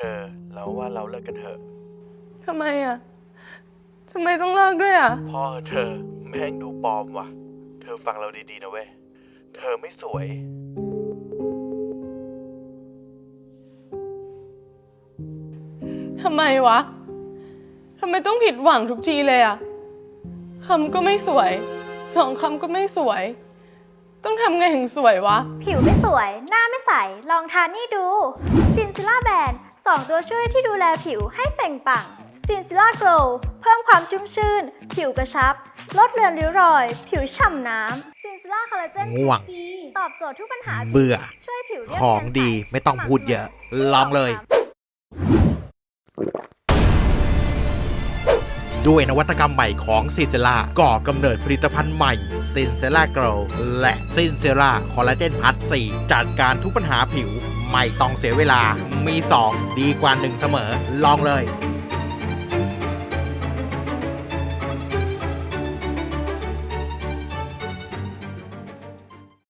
ธอ เราว่าเราเลิกกันเถอะ ทำไมอะ ทำไมต้องเลิกด้วยอะ พ่อเธอแม่งดูปลอมว่ะ เธอฟังเราดีๆนะเว้ย เธอไม่สวย ทำไมวะ ทำไมต้องผิดหวังทุกทีเลยอะ คำก็ไม่สวย สองคำก็ไม่สวย ต้องทำไงถึงสวยวะ ผิวไม่สวย หน้าไม่ใส ลองทานนี่ดูซินซิล่าแบรนด์ 2 ตัวช่วยที่ดูแลผิวให้เปล่งปลั่งซินซิล่าโกลเพิ่มความชุ่มชื่น ผิวกระชับ ลดเลือนริ้วรอย ผิวฉ่ำน้ำซินซิล่าคอลลาเจนง่วง ตอบโจทย์ทุกปัญหาเบื่อ ช่วยผิวเรีของดีไม่ต้องพูดเยอะ ลองเลย ด้วยนวัตกรรมใหม่ของซินเซล่าก่อกำเนิดผลิตภัณฑ์ใหม่ซินเซล่าโกลและซินเซล่าคอลลาเจนพัท4จัดการทุกปัญหาผิว ไม่ต้องเสียเวลามี 2 ดีกว่า 1 เสมอ ลองเลย